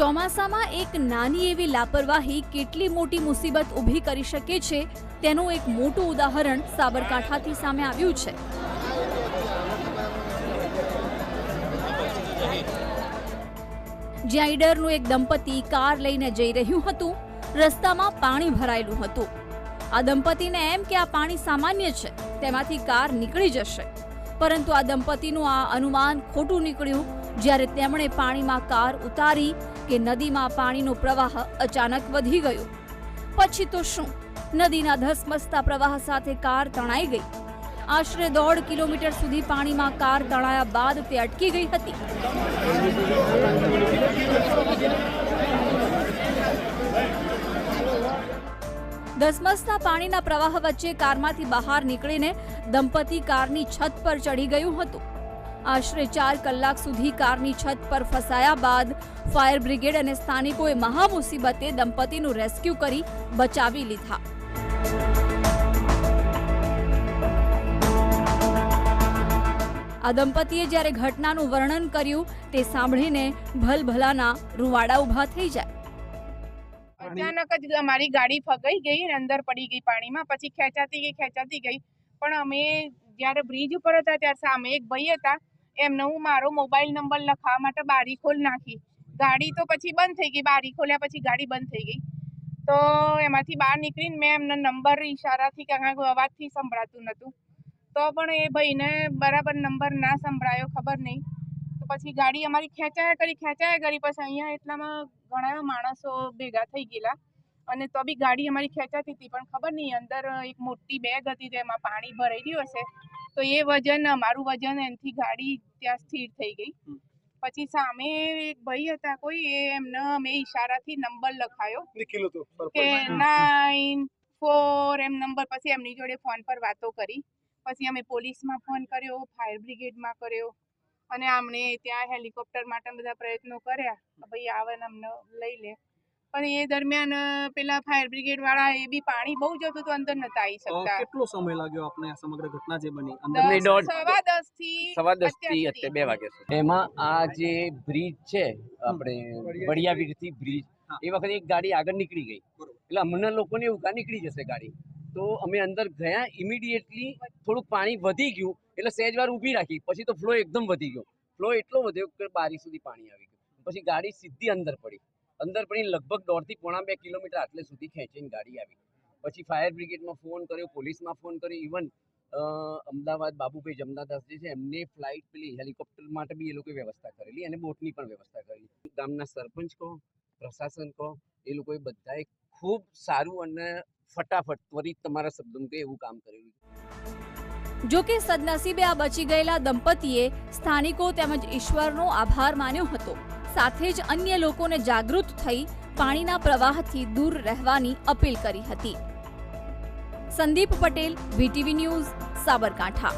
ચોમાસામાં એક નાની એવી લાપરવાહી કેટલી મોટી મુસીબત ઊભી કરી શકે છે, તેનું એક મોટું ઉદાહરણ સાબરકાંઠાથી સામે આવ્યું છે. જ્યાં ઈડરનું એક દંપતી કાર લઈને જઈ રહ્યું હતું, રસ્તામાં પાણી ભરાયેલું હતું. આ દંપતીને એમ કે આ પાણી સામાન્ય છે, તેમાંથી કાર નીકળી જશે. પરંતુ આ દંપતીનું આ અનુમાન ખોટું નીકળ્યું, જ્યારે તેમણે પાણીમાં કાર ઉતારી કે નદીમાં પાણીનો પ્રવાહ અચાનક વધી ગયો. પછી તો શું? નદીના ધસમસતા પ્રવાહ સાથે કાર તણાઈ ગઈ. આશરે દોઢ કિલોમીટર સુધી પાણીમાં કાર તણાયા બાદ તે અટકી ગઈ હતી. ધસમસતા પાણીના પ્રવાહ વચ્ચે કારમાંથી બહાર નીકળીને દંપતી કારની છત પર ચડી ગયું હતું. આશરે ચાર કલાક સુધી કારની છત પર ફસાયા બાદ ફાયર બ્રિગેડ અને સ્થાનિકોએ મહામુસીબતે દંપતીનું રેસ્ક્યુ કરી બચાવી લીધા. આ દંપતીએ જ્યારે ઘટનાનું વર્ણન કર્યું, તે સાંભળીને ભલભલાના રૂવાડા ઊભા થઈ જાય. અચાનક જ અમારી ગાડી ફગાઈ ગઈ અને અંદર પડી ગઈ પાણીમાં, પછી ખેંચાતી ગઈ ખેંચાતી ગઈ. પણ અમે જ્યારે બ્રિજ ઉપર હતા, ત્યારે સામે એક ભાઈ હતા એમને હું મારો મોબાઈલ નંબર લખાવવા માટે બારી ખોલ નાખી. ગાડી તો પછી બંધ થઈ ગઈ, બારી ખોલ્યા પછી ગાડી બંધ થઈ ગઈ. તો એમાંથી બહાર નીકળીને મેં એમનો નંબર ઈશારાથી કે અવાજથી સંભળાતું નહોતું તો પણ એ ભાઈને બરાબર નંબર ના સંભળાયો, ખબર નહીં. તો પછી ગાડી અમારી ખેંચાયા કરી ખેંચાયા કરી, પછી અહીંયા એટલામાં ઘણા માણસો ભેગા થઈ ગયેલા. અને તો બી ગાડી અમારી ખેંચાતી હતી પણ ખબર નહીં અંદર એક મોટી બેગ હતી તેમાં પાણી ભરાઈ ગયું હશે. તો એ વજન અમારું વજન એનાથી ગાડી ત્યાં સ્થિર થઈ ગઈ. પછી સામે એક ભાઈ હતા કોઈ એ એમને મેં ઈશારાથી નંબર લખાયો કે નાઇન ફોર એમ નંબર પછી એમની જોડે ફોન પર વાતો કરી. પછી અમે પોલીસમાં ફોન કર્યો ફાયર બ્રિગેડમાં કર્યો. અને આમણે ત્યાં હેલિકોપ્ટર માટે બધા પ્રયત્નો કર્યા. ભાઈ આવે ને અમને લઈ લે. પણ એ દરમિયાન પેલા ફાયર બ્રિગેડ વાળા એ બી પાણી બહુ જતું હતું અંદર નતા આવી શકતા. કેટલો સમય લાગ્યો આપને આ સમગ્ર ઘટના જે બની? અંદર સવા દસથી સવા દસથી અત્યારે બે વાગ્યા સુધી. એમાં આ જે બ્રિજ છે આપણે વડિયાવીર. થી બ્રિજ એ વખતે એક ગાડી આગળ નીકળી ગઈ. એટલે અમને લોકોને એવું કા નીકળી જશે ગાડી. તો અમે અંદર ગયા ઇમિડિયેટલી થોડુંક પાણી વધી ગયું એટલે સહેજ વાર ઊભી રાખી. પછી તો ફ્લો એકદમ વધી ગયો. ફ્લો એટલો વધ્યો કે બારી સુધી પાણી આવી ગયું. પછી ગાડી સીધી અંદર પડી. અંદર પણ લગભગ દોઢથી પોણા બે કિલોમીટર આટલે સુધી ખેંચીને ગાડી આવી. પછી ફાયર બ્રિગેડમાં ફોન કર્યો, પોલીસમાં ફોન કર્યો. ઇવન અમદાવાદ બાબુભાઈ જમનાદાસ જે છે, એમને ફ્લાઇટ પેલી હેલિકોપ્ટર માટે બી એ લોકોએ વ્યવસ્થા કરેલી અને બોટની પણ વ્યવસ્થા કરેલી. ગામના સરપંચ કહો, પ્રશાસન કહો, એ લોકોએ બધાએ ખૂબ સારું અને ફટાફટ ત્વરિત તમારા શબ્દોમાં કહે એવું કામ કરેલું. જો કે સદનસીબે આ બચી ગયેલા દંપતીએ સ્થાનિકો તેમજ ઈશ્વરનો આભાર માન્યો હતો. સાથે જ અન્ય લોકોને જાગૃત થઈ પાણીના પ્રવાહથી દૂર રહેવાની અપીલ કરી હતી. Sandeep Patel VTV news, Sabarkantha.